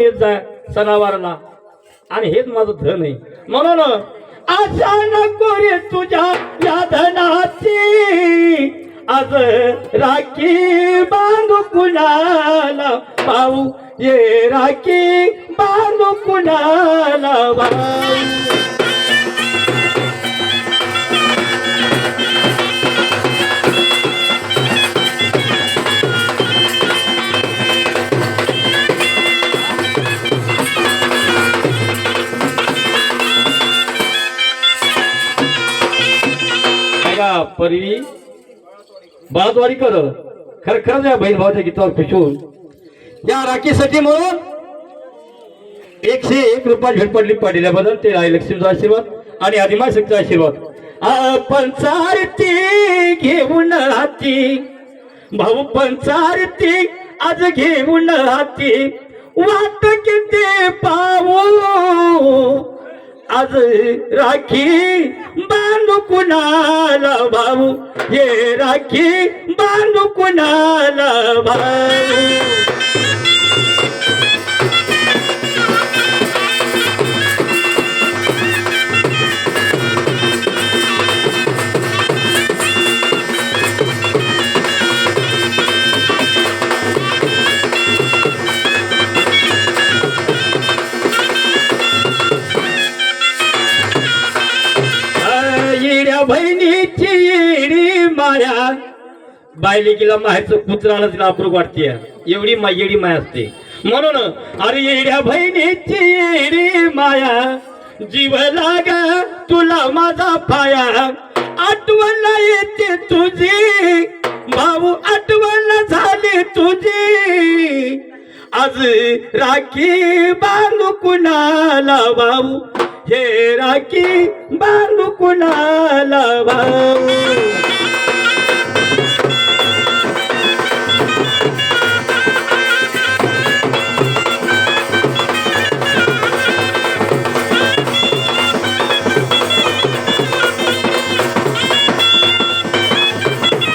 येत जाय सणावारला. आणि हेच माझं धन आहे. म्हणून आशा नको रे तुझ्या या धनाची आज राखी बांधू कुणाला भाऊ ये राखी बांधू कुणाला भाऊ बघा परवी? बाळतवाडी कर. खर खरंच या बहीण भावाच्या गीतावर खुशून. या राखीसाठी म्हणून एकशे एक रुपया झटपडली पडली पडल्याबद्दल ते आई लक्ष्मीचा आशीर्वाद आणि आदिमा शक्तीचा आशीर्वाद. पंचारती घेऊन हाती भाऊ पंचारती आज घेऊन हाती वाट किती पावो आज राखी बांधू कुणाला भाऊ? ये राखी बांधू कुणाला भाऊ? येड्या बहिणीची येडी माया. बायलेकीला मायाचं कुत्राला तिला अप्रूप वाटते. एवढी मा येडी माया असते. म्हणून अरे येड्या बहिणीची येडी माया जीव लाग तुला माझा पाया. आठवण येते तुझी भाऊ आठवण झाली तुझी. आज राखी बांधू कुणाला भाऊ? हे राखी बांधू कुणाला भाऊ?